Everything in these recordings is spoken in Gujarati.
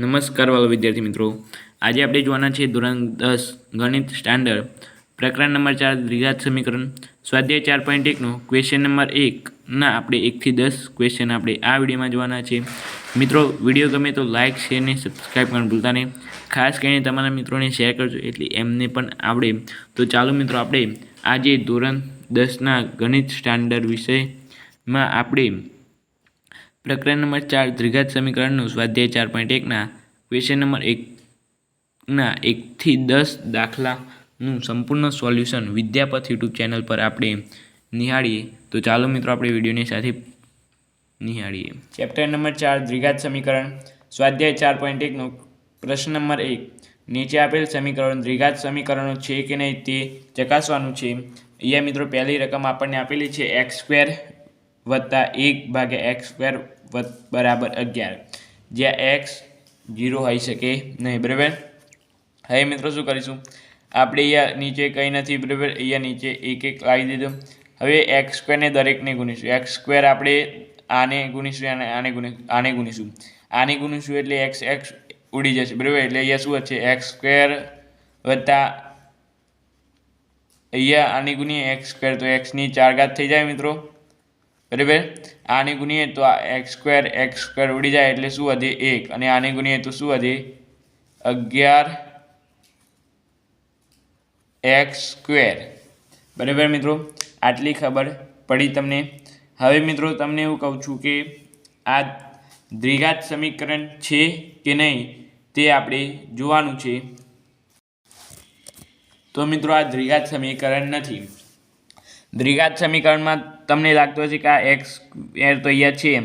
નમસ્કાર વાલો વિદ્યાર્થી મિત્રો. આજે આપણે જોવાના છે ધોરણ દસ, ગણિત સ્ટાન્ડર્ડ પ્રકરણ નંબર ચાર, દ્વિઘાત સમીકરણ. સ્વાધ્યાય ચાર પોઈન્ટ એકનો ક્વેશ્ચન નંબર એકના આપણે એકથી દસ ક્વેશ્ચન આપણે આ વિડીયોમાં જોવાના છે. મિત્રો, વીડિયો ગમે તો લાઇક શેર ને સબસ્ક્રાઈબ કરવાનું ભૂલતા નહીં. ખાસ કરીને તમારા મિત્રોને શેર કરજો, એટલે એમને પણ આવડે. તો ચાલો મિત્રો, આપણે આજે ધોરણ દસના ગણિત સ્ટાન્ડર્ડ વિષયમાં આપણે પ્રકરણ નંબર ચાર દ્વિઘાત સમીકરણનું સ્વાધ્યાય ચાર પોઈન્ટ એકના ક્વેશ્ચન નંબર એકના એકથી દસ દાખલાનું સંપૂર્ણ સોલ્યુશન વિદ્યાપથ યુટ્યુબ ચેનલ પર આપણે નિહાળીએ. તો ચાલો મિત્રો, આપણે વિડીયોની સાથે નિહાળીએ. ચેપ્ટર નંબર ચાર, દ્વિઘાત સમીકરણ. સ્વાધ્યાય ચાર પોઈન્ટ એકનો પ્રશ્ન નંબર એક. નીચે આપેલ સમીકરણ દ્વિઘાત સમીકરણો છે કે નહીં તે ચકાસવાનું છે. અહીંયા મિત્રો, પહેલી રકમ આપણને આપેલી છે એક્સ સ્ક્વેર વત્તા એક ભાગ્યા એક્સ સ્ક્વેર બરાબર અગિયાર. જ્યાં એક્સ ઝીરો હોઈ શકે નહીં, બરાબર? હવે મિત્રો શું કરીશું? આપણે અહીંયા નીચે કંઈ નથી, બરાબર? અહીંયા નીચે એક એક લાવી દીધું. હવે એક્સ સ્ક્વેરને દરેકને ગુણીશું. એક્સ સ્ક્વેર આપણે આને ગુણીશું અને આને ગુણી, આને ગુણીશું. આને ગુણીશું એટલે એક્સ એક્સ ઉડી જશે, બરાબર? એટલે અહીંયા શું હશે? એક્સ સ્ક્વેર વત્તા અહીંયા આની ગુણીએ, એક્સ સ્ક્વેર તો એક્સની ચાર ઘાત થઈ જાય મિત્રો. બરાબર? આને ગુણીએ તો આ એક્સ સ્ક્વેર એક્સ સ્ક્વેર ઉડી જાય એટલે શું વધે એક? અને આને ગુણીએ તો શું વધે? અગિયાર એક્સ સ્ક્વેર બરાબર મિત્રો? આટલી ખબર પડી તમને. હવે મિત્રો તમને એવું કહું છું કે આ દ્વિઘાત સમીકરણ છે કે નહીં તે આપણે જોવાનું છે. તો મિત્રો આ દ્વિઘાત સમીકરણ નથી. દ્વિઘાત સમીકરણમાં તમને લાગતું હશે કે આ એક્સ એર તો અહીંયા છે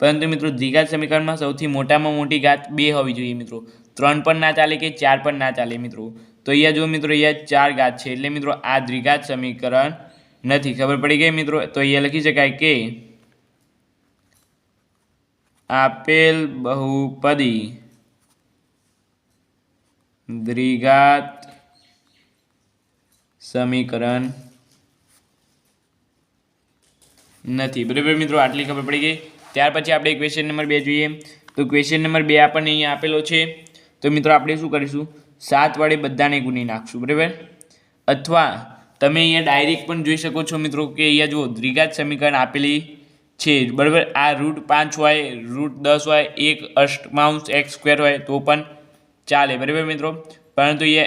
પરંતુ મિત્રો દ્વિઘાત સમીકરણમાં સૌથી મોટામાં મોટી ઘાત બે હોવી જોઈએ મિત્રો. ત્રણ પણ ના ચાલે કે ચાર પણ ના ચાલે મિત્રો? તો અહીંયા જો મિત્રો, અહીંયા ચાર ઘાત છે. એટલે મિત્રો, આ દ્વિઘાત સમીકરણ નથી. ખબર પડી ગઈ મિત્રો? તો અહીંયા લખી શકાય કે આપેલ બહુપદી દ્વિઘાત સમીકરણ નથી. બરાબર મિત્રો, આટલી ખબર પડી ગઈ. ત્યાર પછી આપણે ક્વેશ્ચન નંબર બે જોઈએ. તો ક્વેશ્ચન નંબર બે આપણને અહીંયા આપેલો છે. તો મિત્રો, આપણે શું કરીશું? સાત વડે બધાને ગુની નાખશું, બરાબર? અથવા તમે અહીંયા ડાયરેક્ટ પણ જોઈ શકો છો મિત્રો કે અહીંયા જુઓ, દ્વિઘાત સમીકરણ આપેલી છે. બરાબર? આ રૂટ પાંચ હોય રૂટ દસ હોય, એક અષ્ટમાંશ એક્સ સ્ક્વેર હોય, તો પણ ચાલે, બરાબર મિત્રો? પરંતુ એ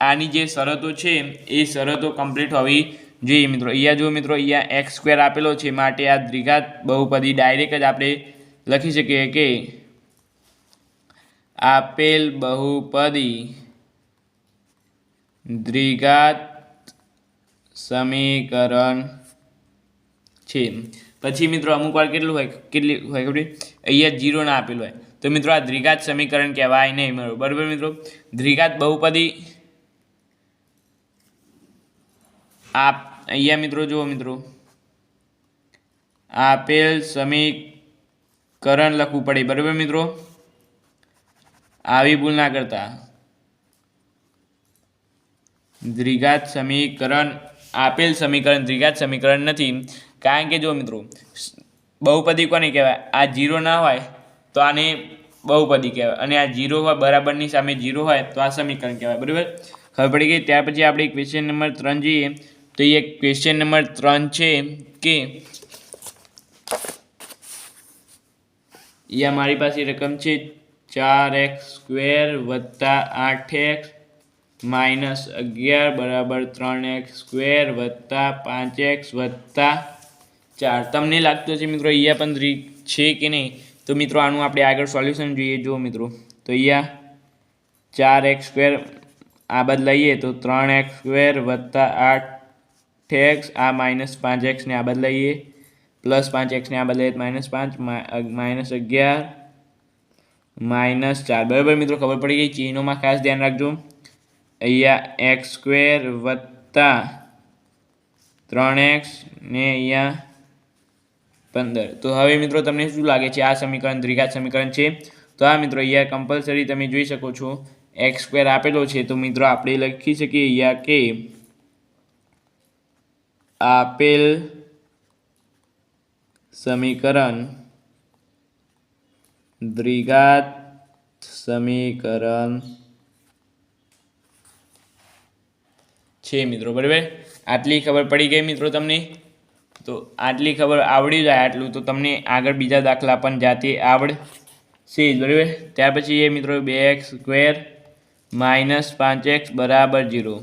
આની જે શરતો છે, એ શરતો કમ્પ્લીટ હોવી જોઈએ મિત્રો, અહીંયા જો મિત્રો અહીંયા એક્સ સ્ક્વેર આપેલો છે માટે આ દ્વિઘાત બહુપદી ડાયરેક્ટ જ આપણે લખી શકીએ કે આપેલ બહુપદી દ્વિઘાત સમીકરણ છે. પછી મિત્રો અમુક વાર કેટલું હોય, કેટલી હોય ખબર અહીંયા જીરો ના આપેલું હોય. તો મિત્રો આ દ્વિઘાત સમીકરણ કહેવાય નહીં બરાબર મિત્રો? દ્વિઘાત બહુપદી આપ અહીંયા મિત્રો, જુઓ મિત્રો. આપેલ સમીકરણ લખવું પડે, બરાબર મિત્રો? આવી ભૂલ ના કરતા. દ્વિઘાત સમીકરણ, આપેલ સમીકરણ દ્વિઘાત સમીકરણ નથી. કારણ કે જો મિત્રો, બહુપદી કોને કહેવાય? આ જીરો ના હોય તો આને બહુપદી કહેવાય. અને આ જીરો હોય, બરાબરની સામે જીરો હોય તો આ સમીકરણ કહેવાય, બરાબર? ખબર પડી ગઈ? ત્યાર પછી આપણે ક્વેશ્ચન નંબર ત્રણ જોઈએ. તો એ ક્વેશ્ચન નંબર ત્રણ છે કે એ મારી પાસે રકમ છે ચાર એક્સ સ્ક્વેર વત્તા આઠ એક્સ માઇનસ અગિયાર બરાબર ત્રણ એક્સ સ્ક્વેર વત્તા પાંચ એક્સ વત્તા ચાર. તમને લાગતું હશે મિત્રો અહીંયા પણ છે કે નહીં? તો મિત્રો આનું આપણે આગળ સોલ્યુશન જોઈએ. જુઓ મિત્રો. તો અહીંયા ચાર એક્સ સ્ક્વેર આ બાદ લઈએ તો ત્રણ એક્સ સ્ક્વેર વત્તા આઠ એક્સ આ માઇનસ પાંચ એક્સને આ બદલાઈએ. પ્લસ પાંચ એક્સને આ બદલાઈએ માઇનસ પાંચ માઇનસ અગિયાર માઇનસ ચાર. બરાબર મિત્રો, ખબર પડી ગઈ? ચિહ્નોમાં ખાસ ધ્યાન રાખજો. અહીંયા એક્સ સ્ક્વેર વત્તા ત્રણ એક્સ ને અહીંયા પંદર. તો હવે મિત્રો, તમને શું લાગે છે? આ સમીકરણ દ્વિઘાત સમીકરણ છે. તો આ મિત્રો, અહીંયા કમ્પલસરી તમે જોઈ શકો છો. એક્સ સ્ક્વેર આપેલો છે. તો મિત્રો, આપણે લખી શકીએ અહીંયા કે આપેલ સમીકરણ દ્વિઘાત સમીકરણ છે મિત્રો, બરાબર? આટલી ખબર પડી ગઈ મિત્રો તમને? તો આટલી ખબર આવડી જાય આટલું, તો તમને આગળ બીજા દાખલા પણ જાતે આવડશે જ, બરાબર? ત્યાર પછી એ મિત્રો, બે એક્સ સ્ક્વેર માઇનસ પાંચ એક્સ બરાબર જીરો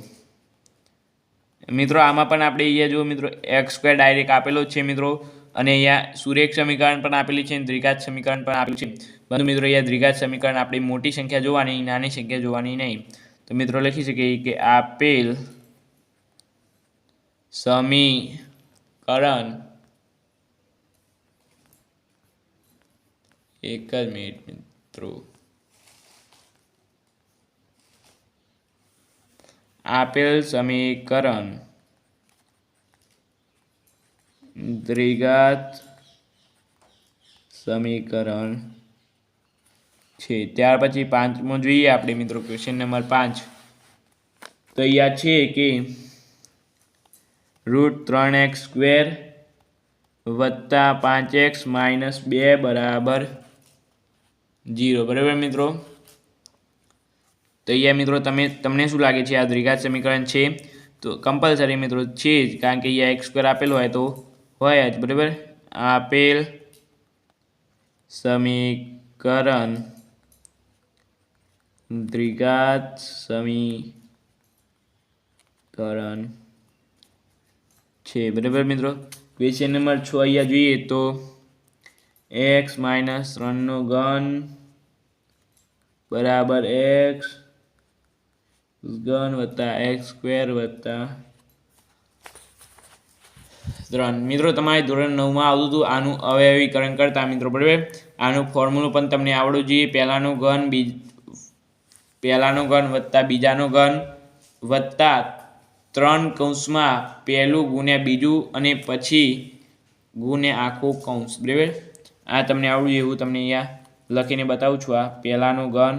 મિત્રો, આમાં પણ આપણે અહીંયા જુઓ મિત્રો એક્સ સ્ક્વેર ડાયરેક્ટ આપેલો છે મિત્રો. અને અહીંયા સુરેખ સમીકરણ પણ આપેલી છે અને દ્વિઘાત સમીકરણ પણ આપેલું છે. પરંતુ મિત્રો, અહીંયા દ્વિઘાત સમીકરણ આપણી મોટી સંખ્યા જોવાની, નાની સંખ્યા જોવાની નહીં. તો મિત્રો, લખી શકીએ કે આપેલ સમીકરણ એક જ મિનિટ, મિત્રો. આપેલ સમીકરણ દ્વિઘાત સમીકરણ છે. ત્યાર પછી પાંચમું જોઈએ આપણે મિત્રો ક્વેશ્ચન નંબર પાંચ. તો અહીંયા છે કે રૂટ ત્રણ એક્સ સ્ક્વેર વત્તા પાંચ એક્સ માઇનસ બે બરાબર જીરો બરાબર મિત્રો? તો અહીંયા મિત્રો, તમે, તમને શું લાગે છે આ દ્વિઘાત સમીકરણ છે? તો કમ્પલસરી મિત્રો, છે જ, કારણ કે અહીંયા એક્સ સ્ક્વેર આપેલો હોય તો હોય જ, બરાબર? આપેલ સમીકરણ દ્વિઘાત સમીકરણ છે, બરાબર મિત્રો? ક્વેશ્ચન નંબર છ અહીંયા જોઈએ તો એક્સ માઇનસ ત્રણનો ઘન બરાબર એક્સ ઘન વત્તા એક્સ સ્ક્વેર વત્તા ત્રણ મિત્રો, તમારે ધોરણ નવમાં આવતું હતું. આનું અવયવીકરણ કરતા મિત્રો, બરાબર? આનું ફોર્મ્યુલું પણ તમને આવડવું જોઈએ. પહેલાંનું ઘન બીજ, પહેલાંનું ઘન વત્તા બીજાનું ઘન વત્તા ત્રણ કૌંસમાં પહેલું ગુણ્યા બીજું અને પછી ગુણ્યા આખું કૌંસ, બરાબર? આ તમને આવડ્યું એવું તમને અહીંયા લખીને બતાવું છું. આ પહેલાંનું ઘન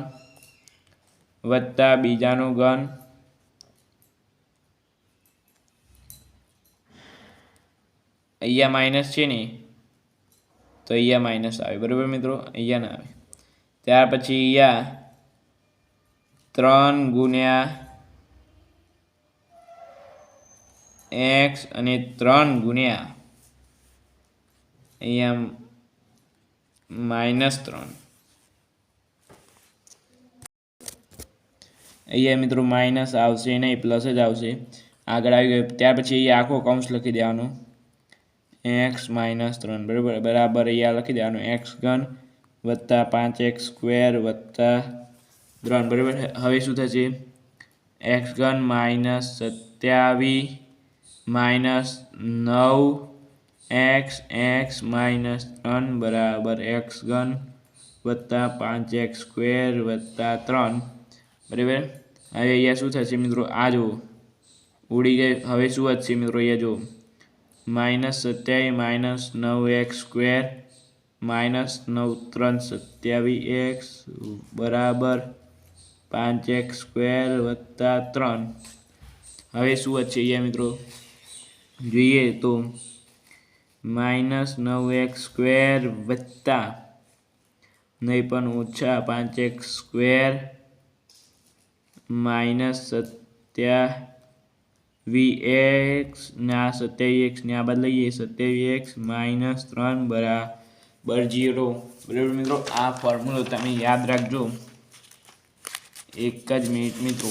વત્તા બીજાનું ઘન. અહીંયા માઇનસ છે ને, તો અહીંયા માઇનસ આવે. બરાબર મિત્રો? અહીંયા ના આવે. ત્યાર પછી અહીંયા ત્રણ ગુણ્યા એક્સ અને ત્રણ ગુણ્યા અહીંયા માઇનસ ત્રણ. અહીંયા મિત્રો માઇનસ આવશે નહીં પ્લસ જ આવશે. આગળ આવી ગયો. ત્યાર પછી અહીંયા આખો કૌંસ લખી દેવાનો. એક્સ માઇનસ ત્રણ, બરાબર? બરાબર, અહીંયા લખી દેવાનું. એક્સ ઘન વત્તા પાંચ એક્સ સ્ક્વેર વત્તા ત્રણ, બરાબર? હવે શું થશે? એક્સ ઘન માઇનસ સત્યાવીસ માઇનસ નવ એક્સ એક્સ માઇનસ ત્રણ, બરાબર? એક્સ ઘન વત્તા પાંચ એક્સ સ્ક્વેર વત્તા ત્રણ, બરાબર? હવે અહીંયા શું થશે મિત્રો? આ જુઓ. ઉડી ગઈ. હવે શું વધશે મિત્રો? અહીંયા જુઓ. માઇનસ સત્યાવીસ, માઇનસ નવ એક્સ સ્ક્વેર, માઇનસ નવ ત્રણ સત્યાવીસ એક્સ બરાબર પાંચ એક્સ સ્ક્વેર વત્તા ત્રણ. હવે શું વધશે અહીંયા મિત્રો? જોઈએ તો માઇનસ નવ એક્સ સ્ક્વેર વત્તા નહીં પણ ઓછા પાંચ એક્સ સ્ક્વેર માઇનસ સત્યાવીસ એક્સ ને આ સત્યાવીસ એક્સ ને આ બાદ લઈએ સત્યાવીસ એક્સ માઇનસ ત્રણ બરાબર જીરો બરાબર મિત્રો આ ફોર્મ્યુલો તમે યાદ રાખજો। એક જ મિનિટ મિત્રો।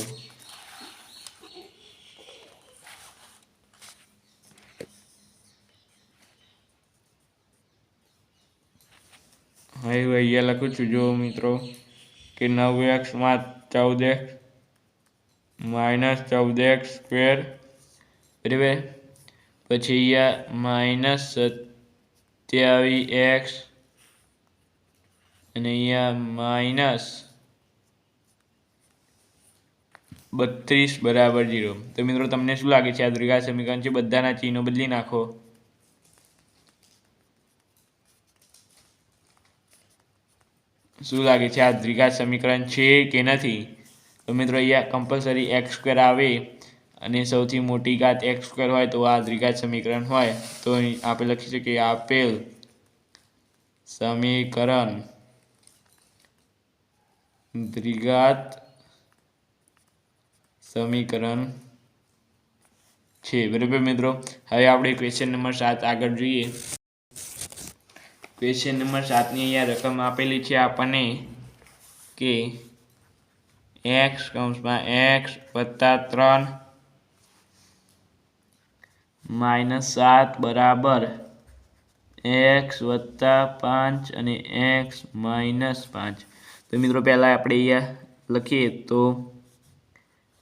હવે હું અહીંયા લખું છું, જો મિત્રો, કે નવ એક્સમાં ચૌદ એક્સ માઇનસ ચૌદ એક્સ સ્ક્વેર, બરાબર? પછી અહીંયા માઇનસ સત્યાવીસ એક્સ, અને અહીંયા માઇનસ બત્રીસ બરાબર જીરો તો મિત્રો, તમને શું લાગે છે? આ દ્વિઘાત સમીકરણ છે? બધાના ચિહ્નો બદલી નાખો. શું લાગે છે? આ દ્વિઘાત સમીકરણ છે કે નથી? તો મિત્રો અહીંયા કમ્પલસરી એક્સ સ્ક્વેર આવે અને સૌથી મોટી ઘાત એક્સ સ્ક્વેર હોય તો આ દ્વિઘાત સમીકરણ હોય. તો આપણે લખી શકીએ આપેલ સમીકરણ દ્વિઘાત સમીકરણ છે. બરાબર મિત્રો? હવે આપણે ક્વેશ્ચન નંબર સાત આગળ જોઈએ. ક્વેશ્ચન નંબર સાતની અહીંયા રકમ આપેલી છે આપણને કે એક્સ કૌંસમાં એક્સ વત્તા ત્રણ માઇનસ સાત બરાબર એક્સ વત્તા પાંચ અને એક્સ માઇનસ પાંચ. તો મિત્રો પહેલાં આપણે અહીંયા લખીએ તો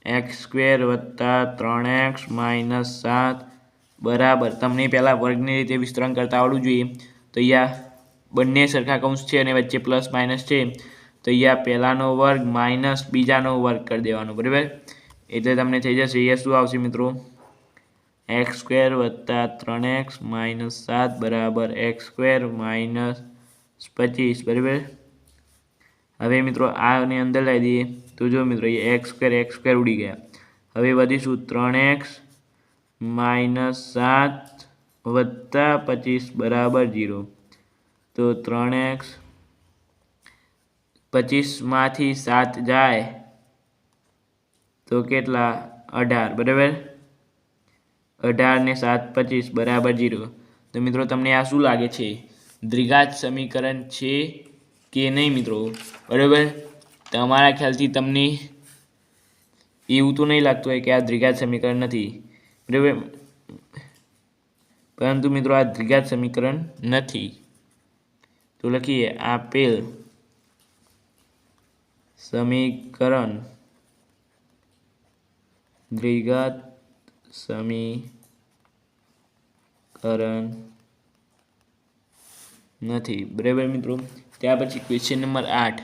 એક્સ સ્ક્વેર વત્તા ત્રણ એક્સ માઇનસ સાત બરાબર. તમને પહેલાં વર્ગની રીતે વિસ્તરણ કરતા આવડવું જોઈએ. તો અહીંયા બંને સરખા કૌંસ છે અને વચ્ચે પ્લસ માઇનસ છે. તો અહીંયા પહેલાંનો વર્ગ માઇનસ બીજાનો વર્ગ કરી દેવાનો, બરાબર? એટલે તમને થઈ જશે અહીંયા શું આવશે મિત્રો? એક્સ સ્ક્વેર વત્તા ત્રણ એક્સ માઇનસ સાત બરાબર એક્સ સ્ક્વેર માઇનસ પચીસ, બરાબર? હવે મિત્રો આની અંદર લાવી દઈએ. તો જો મિત્રો એ એક્સ સ્ક્વેર એક્સ સ્ક્વેર ઉડી ગયા. હવે વધીશું ત્રણ એક્સ માઇનસ સાત વત્તા પચીસ બરાબર જીરો તો ત્રણ એક્સ પચીસમાંથી સાત જાય તો કેટલા? અઢાર, બરાબર? અઢાર ને સાત પચીસ, બરાબર જીરો. તો મિત્રો, તમને આ શું લાગે છે? દ્વિઘાત સમીકરણ છે કે નહીં મિત્રો? બરાબર? તમારા ખ્યાલથી તમને એવું તો નહીં લાગતું હોય કે આ દ્વિઘાત સમીકરણ નથી. બરાબર? પરંતુ મિત્રો, આ દ્વિઘાત સમીકરણ નથી. તો લખીએ, આપેલ સમીકરણ દ્વિઘાત સમીકરણ નથી. બરાબર મિત્રો? ત્યાર પછી ક્વેશ્ચન નંબર આઠ.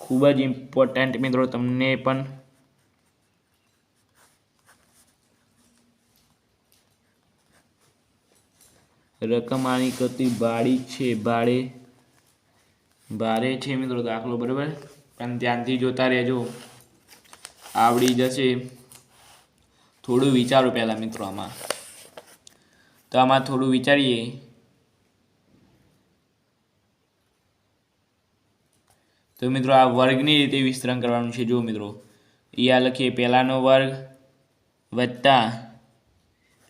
ખૂબ જ ઇમ્પોર્ટન્ટ મિત્રો, તમને પણ રકમ આની કરતી ભાડી છે, ભાડે, ભારે છે મિત્રો દાખલો, બરાબર? પણ ધ્યાનથી જોતા રહેજો. આવડી જશે. થોડું વિચારો પહેલાં મિત્રો આમાં. તો આમાં થોડું વિચારીએ. તો મિત્રો આ વર્ગની રીતે વિસ્તરણ કરવાનું છે. જો મિત્રો અહીંયા લખીએ પહેલાંનો વર્ગ વત્તા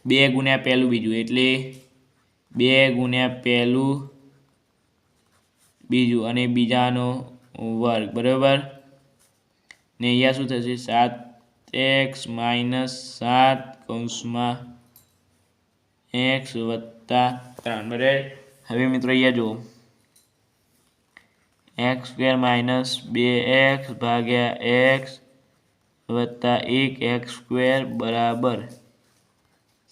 બે ગુણ્યા પહેલું બીજું. એટલે બે ગુણ્યા પહેલું બીજું અને બીજાનો વર્ગ બરાબર ને અહીંયા શું થશે સાત એક્સ માઇનસ સાત કૌંસમાં એક્સ વત્તા ત્રણ બરાબર હવે મિત્રો અહીંયા જુઓ એક્સ સ્ક્વેર માઇનસ બે એક્સ ભાગ્યા એક્સ વત્તા એક એક્સ સ્ક્વેર બરાબર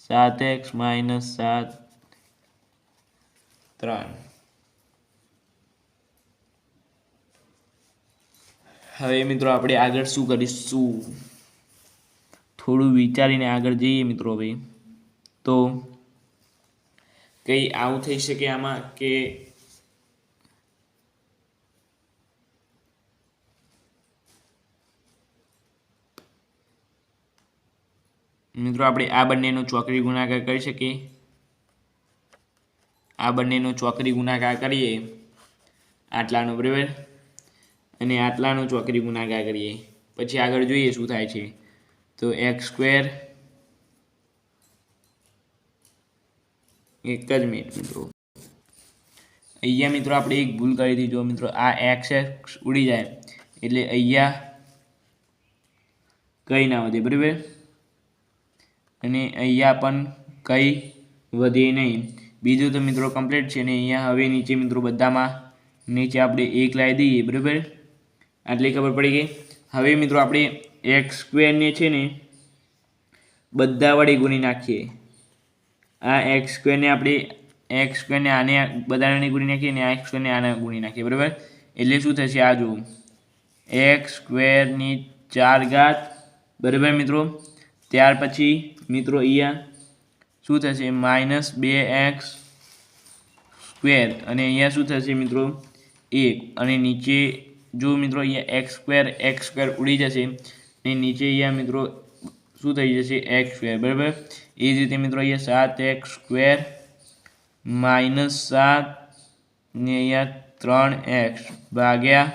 સાત એક્સ માઇનસ સાત ત્રણ હવે મિત્રો આપણે આગળ શું કરીશું? થોડું વિચારીને આગળ જઈએ મિત્રો હવે. તો કંઈ આવું થઈ શકે આમાં કે મિત્રો આપણે આ બંનેનો ચોકડી ગુણાકાર કરી શકીએ. આ બંનેનો ચોકડી ગુણાકાર કરીએ. આટલાનો, બરાબર? અને આટલાનો ચોકડી ગુણાકાર કરીએ. પછી આગળ જોઈએ શું થાય છે. તો એક્સ સ્ક્વેર એક જ મિનિટ મિત્રો. અહીંયા મિત્રો આપણે એક ભૂલ કરી હતી. જો મિત્રો આ એક્સ એક્સ ઉડી જાય એટલે અહીંયા કંઈ ના વધે, બરાબર? અને અહીંયા પણ કંઈ વધે નહીં. બીજું તો મિત્રો કમ્પ્લીટ છે ને અહીંયા હવે નીચે મિત્રો બધામાં નીચે આપણે એક લાવી દઈએ, બરાબર? આટલી ખબર પડી ગઈ. હવે મિત્રો આપણે એક્સ સ્ક્વેરને છે ને બધા વડે ગુણી નાખીએ. આ એક્સ સ્ક્વેરને આપણે એક્સ સ્ક્વેરને આને બધાને ગુણી નાખીએ અને આ એક્સ સ્ક્વેરને આને ગુણી નાખીએ. બરાબર? એટલે શું થશે આ જુઓ. એક્સ સ્ક્વેરની ચાર ઘાત, બરાબર મિત્રો? ત્યાર પછી મિત્રો અહીંયા શું થશે? માઇનસ બે એક્સ સ્ક્વેર અને અહીંયા શું થશે મિત્રો? એક. અને નીચે જો મિત્રો અહીંયા એક્સ સ્ક્વેર એક્સ સ્ક્વેર ઉડી જશે અને નીચે અહીંયા મિત્રો શું થઈ જશે? એક્સ સ્ક્વેર બરાબર? એ જ રીતે મિત્રો અહીંયા સાત એક્સ સ્ક્વેર માઇનસ સાત ને અહીંયા ત્રણ એક્સ ભાગ્યા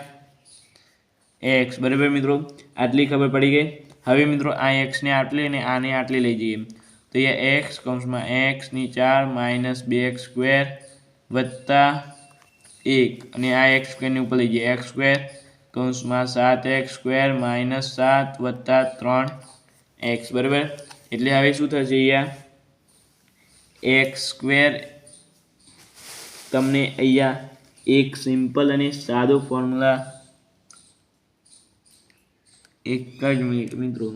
એક્સ બરાબર મિત્રો? આટલી ખબર પડી ગઈ. હવે મિત્રો આ એક્સને આટલી અને આને આટલી લઈ જઈએ. તો અહીંયા એક્સ કૌંસમાં એક્સની ચાર માઇનસ બે એક્સ સ્ક્વેર વત્તા એક અને આ એક્સ સ્ક્વેરની ઉપર લઈ જઈએ. એક્સ સ્ક્વેર કૌંસમાં સાત એક્સ સ્ક્વેર માઇનસ સાત વત્તા ત્રણ એક્સ બરાબર? એટલે હવે શું થશે અહીંયા? એક્સ સ્ક્વેર તમને અહીંયા એક સિમ્પલ અને સાદો ફોર્મ્યુલા એક જ મિનિટ મિત્રો.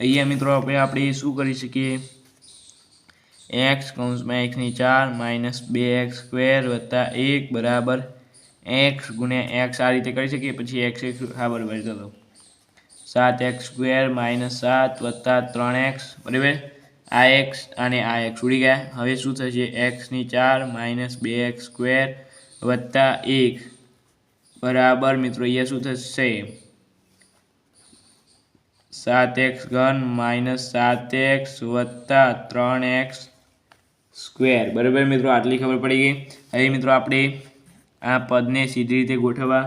અહીંયા મિત્રો આપણે આપણે શું કરી શકીએ? એક્સ કૌંસમાં એક્સની ચાર માઇનસ બે એક્સ સ્ક્વેર વત્તા એક બરાબર એક્સ ગુણ્યા એક્સ આ રીતે કરી શકીએ. પછી એક્સ એક્સ હા, બરાબર ચલો સાત એક્સ સ્ક્વેર માઇનસ સાત વત્તા ત્રણ એક્સ બરાબર? આ એક્સ અને આ એક્સ ઉડી ગયા. હવે શું થશે? એક્સની ચાર માઇનસ બે એક્સ સ્ક્વેર વત્તા એક. બરાબર મિત્રો, અહીંયા શું થશે? સાત એક્સ ઘન માઇનસ સાત એક્સ વત્તા ત્રણ એક્સ સ્ક્વેર. બરાબર મિત્રો, આટલી ખબર પડી ગઈ. હવે મિત્રો આપણે આ પદને સીધી રીતે ગોઠવવા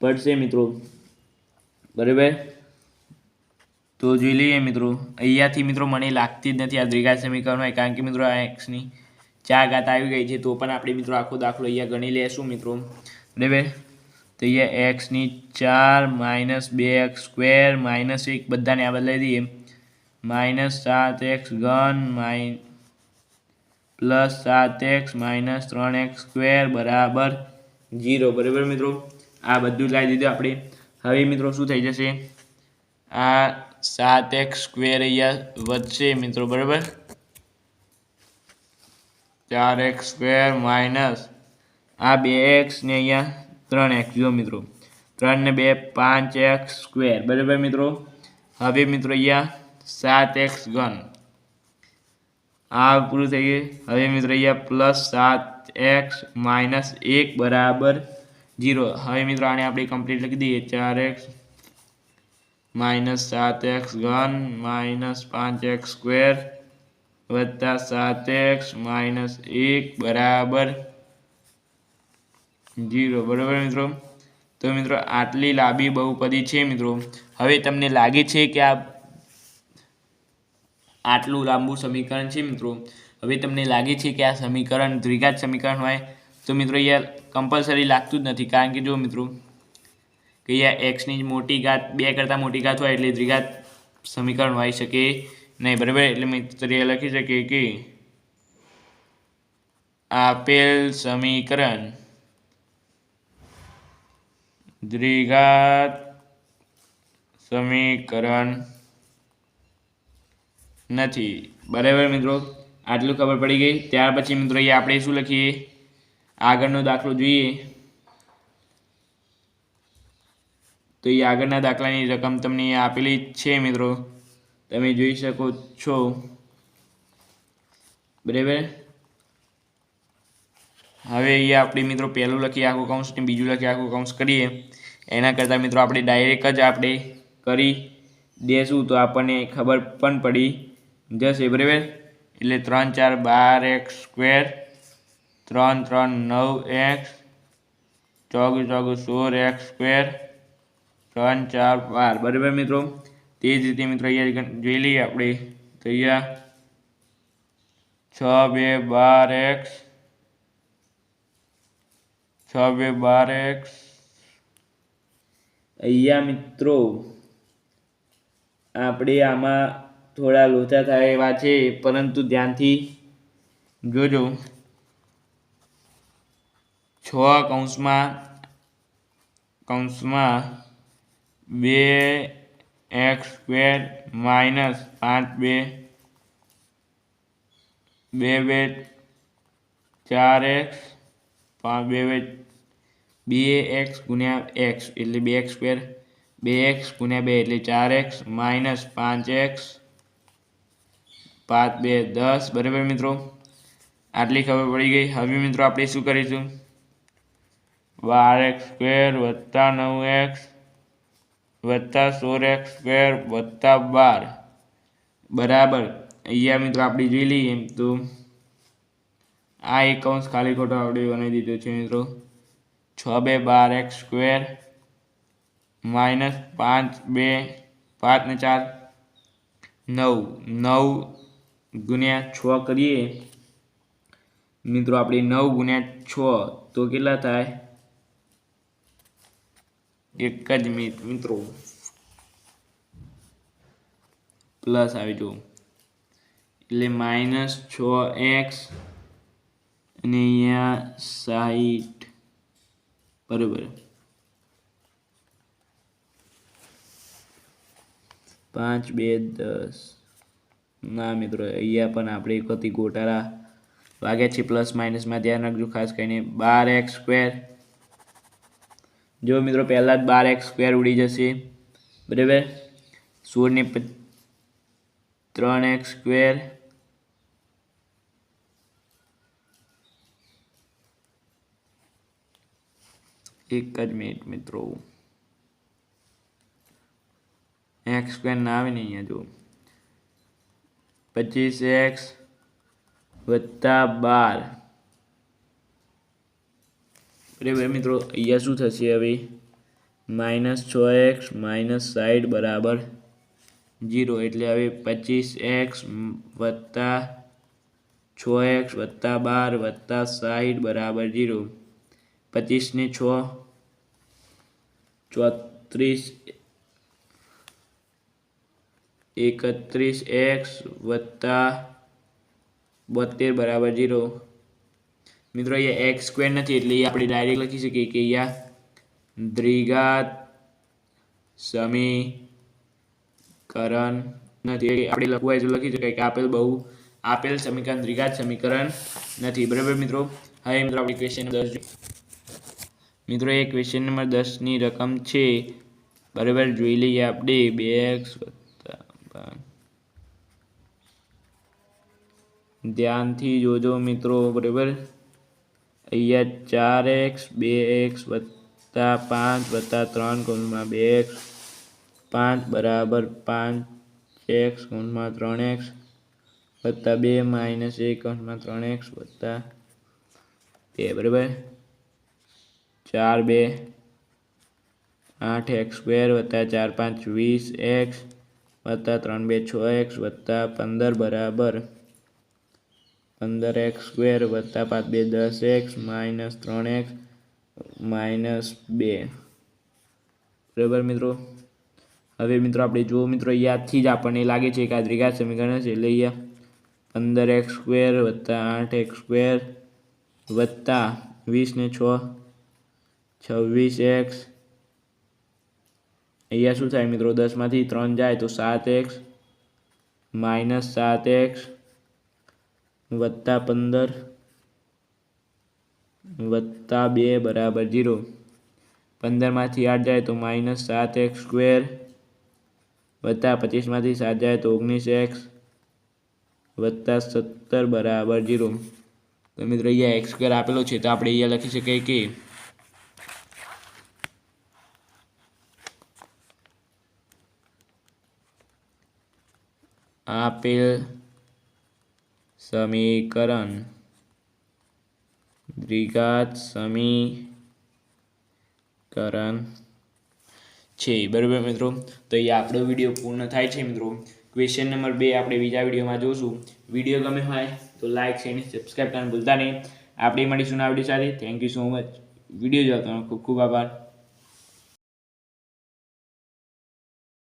પડશે મિત્રો. બરાબર? તો જોઈ લઈએ મિત્રો. અહીંયાથી મિત્રો મને લાગતી જ નથી આ દ્વિઘાત સમીકરણમાં, કારણ કે મિત્રો આ એક્સની ચાર ઘાત આવી ગઈ છે, તો પણ આપણે મિત્રો આખો દાખલો અહીંયા ગણી લેશું મિત્રો. બરાબર? તો અહીંયા એક્સની ચાર માઇનસ બે એક્સ સ્ક્વેર માઇનસ એક બધાને આ બદલાઈ દઈએ. માઇનસ સાત એક્સ ઘન માઈ પ્લસ સાત એક્સ માઇનસ ત્રણ એક્સ સ્ક્વેર બરાબર જીરો બરાબર મિત્રો? આ બધું લાવી દીધું આપણે. હવે મિત્રો શું થઈ જશે? આ સાત એક્સ સ્ક્વેર અહીંયા વધશે મિત્રો. બરાબર? ચાર એક્સ સ્ક્વેર માઇનસ આ બે એક્સને અહીંયા ત્રણ એક્સ જો મિત્રો. ત્રણ ને બે પાંચ એક્સ સ્ક્વેર. બરાબર મિત્રો? હવે મિત્રો અહીંયા સાત એક્સ ઘન. આ પૂરું થઈ ગયું. હવે મિત્રો અહીંયા પ્લસ સાત એક્સ માઇનસ એક બરાબર જીરો. હવે મિત્રો આને આપણે કમ્પ્લીટ લખી દઈએ. ચાર એક્સ માઇનસ સાત એક્સ ઘન માઇનસ પાંચ એક્સ સ્ક્વેર વત્તા સાત એક્સ માઇનસ એક બરાબર જીરો, બરાબર મિત્રો? તો મિત્રો, આટલી લાંબી બહુપદી છે મિત્રો. હવે તમને લાગે છે કે આ આટલું લાંબુ સમીકરણ છે મિત્રો. હવે તમને લાગે છે કે આ સમીકરણ, દ્વિઘાત સમીકરણ હોય, તો મિત્રો અહીંયા કમ્પલસરી લાગતું જ નથી. કારણ કે જો મિત્રો, કે અહીંયા એક્સની મોટી ઘાત બે કરતાં મોટી ઘાત હોય એટલે દ્વિઘાત સમીકરણ હોઈ શકે નહીં. બરાબર? એટલે મિત્ર લખી શકીએ કે આપેલ સમીકરણ દ્વિઘાત સમીકરણ નથી. બરાબર મિત્રો? આટલું ખબર પડી ગઈ. ત્યાર પછી મિત્રો અહીંયા આપણે શું લખીએ? આગળનો દાખલો જોઈએ. તો એ આગળના દાખલાની રકમ તમને આપેલી છે મિત્રો. તમે જોઈ શકો છો. બરાબર? હવે એ આપણે મિત્રો પહેલું લખીએ, આખું કૌંસ ને બીજું લખીએ, આખું કૌંસ કરીએ. એના કરતાં મિત્રો આપણે ડાયરેક્ટ જ આપણે કરી દેશું તો આપણને ખબર પણ પડી. જશે બરાબર? એટલે ત્રણ ચાર બાર એક્સ સ્ક્વેર ત્રણ ત્રણ નવ એક્સ ચોગ ચોગ સોળ એક્સ સ્ક્વેર ત્રણ ચાર બાર. બરાબર મિત્રો? તે જ રીતે મિત્રો અહીંયા જોઈ લઈએ આપણે. તો અહીંયા છ બે બાર એક્સ છ બે બાર એક્સ અહીંયા મિત્રો, આપણે આમાં થોડા લોચા થાય એવા છે, પરંતુ ધ્યાનથી જોજો. છ કૌંસમાં કૌંસમાં બે એક્સ સ્ક્વેર માઇનસ પાંચ બે બે બે ચાર એક્સ પાંચ બે બે બે એક્સ ગુણ્યા એક્સ એટલે બે એક્સ સ્ક્વેર, બે એક્સ ગુણ્યા બે એટલે ચાર એક્સ, માઇનસ પાંચ એક્સ, પાંચ બે દસ, બરાબર મિત્રો? આટલી ખબર પડી ગઈ. હવે મિત્રો આપણે શું કરીશું? બાર એક્સ સ્ક્વેર વત્તા નવ એક્સ વત્તા સોળ એક્સ સ્ક્વેર વત્તા બાર. બરાબર. અહીંયા મિત્રો આપણે જોઈ લઈએ. તો આ એક કૌંસ ખાલી ખોટો આપણે બનાવી દીધો છે મિત્રો. છ બે બાર એક્સ સ્ક્વેર, માઇનસ પાંચ બે પાંચ ને ચાર નવ નવ ગુણ્યા છ કરીએ. મિત્રો, આપણે નવ ગુણ્યા છ તો કેટલા થાય? એક જ મિનિટ, મિત્રો. પ્લસ આવી જુઓ. એટલે માઇનસ છ એક્સ અને અહીંયા સાહીઠ બરાબર. પાંચ, બે, દસ. ના મિત્રો, અહીંયા પણ આપણે એક વખત ગોટાળા. વાગ્યા છે પ્લસ માઇનસમાં ધ્યાન રાખજો, ખાસ કરીને બાર એક્સ સ્ક્વેર. જો મિત્રો, પહેલાં જ બાર એક્સ સ્ક્વેર ઉડી જશે. બરાબર? સોળને ત્રણ એક્સ સ્ક્વેર. એક જ મિનિટ મિત્રો. એક્સ સ્ક્વેર ના આવે ને અહીંયા જો પચીસ એક્સ વત્તા બાર. બરાબર મિત્રો, અહીંયા શું થશે હવે? માઇનસ છ એક્સ માઇનસ સાઠ બરાબર જીરો. એટલે હવે પચીસ એક્સ વત્તા છ એક્સ વત્તા બાર વત્તા સાઠ બરાબર જીરો. પચીસને છ, ચોત્રીસ, એકત્રીસ એક્સ વત્તા બોતેર બરાબર જીરો. મિત્રો, અહીંયા એક્સ સ્ક્વેર નથી એટલે આપણે ડાયરેક્ટ લખી શકીએ કે અહીંયા દ્વિઘાત સમીકરણ નથી. આપણે લખવું હોય લખી શકાય કે આપેલ બહુ, આપેલ સમીકરણ દ્વિઘાત સમીકરણ નથી. બરાબર મિત્રો? હવે મિત્રો, આપણે ક્વેશ્ચન દસ. મિત્રો એ ક્વેશ્ચન નંબર દસની રકમ છે. બરાબર, જોઈ લઈએ આપણે. બે એક્સ ધ્યાનથી જોજો મિત્રો, બરાબર. અહીંયા ચાર એક્સ બે એક્સ વત્તા પાંચ વત્તા ત્રણ કૌંસમાં બે એક્સ પાંચ બરાબર પાંચ એક્સ કૌંસમાં ત્રણ એક્સ વત્તા બે માઇનસ એક કૌંસમાં ત્રણ એક્સ વત્તા બે, બરાબર. ચાર બે આઠ એક્સ સ્ક્વેર વત્તા ચાર પાંચ વીસ એક્સ વત્તા ત્રણ બે છ એક્સ વત્તા પંદર બરાબર. પંદર એક્સ સ્ક્વેર વત્તા પાંચ બે દસ એક્સ માઇનસ ત્રણ એક્સ માઇનસ બે. બરાબર મિત્રો? હવે મિત્રો આપણે જો મિત્રો, યાદથી જ આપણને લાગે છે કે આ દ્વિઘાત સમીકરણ છે. એટલે અહીંયા પંદર એક્સ સ્ક્વેર વત્તા આઠ એક્સ સ્ક્વેર વત્તા વીસ ને છ. છવ્વીસ એક્સ. અહીંયા શું થાય મિત્રો? દસમાંથી ત્રણ જાય તો સાત એક્સ. માઇનસ સાત એક્સ. વત્તા પંદર. વત્તા બે બરાબર જીરો. પંદરમાંથી આઠ જાય તો માઇનસ સાત એક્સ સ્ક્વેર. વત્તા પચીસમાંથી સાત જાય તો ઓગણીસ એક્સ. વત્તા સત્તર બરાબર જીરો. તો મિત્રો અહીંયા એક્સ સ્ક્વેર આપેલો છે, તો આપણે અહીંયા લખી શકીએ કે આપેલ સમીકરણ દ્વિઘાત સમીકરણ છે. બરાબર મિત્રો? તો એ આપણો વીડિયો પૂર્ણ થાય છે મિત્રો. ક્વેશ્ચન નંબર બે આપણે બીજા વિડીયોમાં જોશું. વીડિયો ગમે હોય તો લાઇક અને સબસ્ક્રાઈબ કરવાનું ભૂલતા નહીં. આપણે મળીશું આ વીડિયો સાથે. Thank you so much video જોવા તમારો ખૂબ ખૂબ આભાર.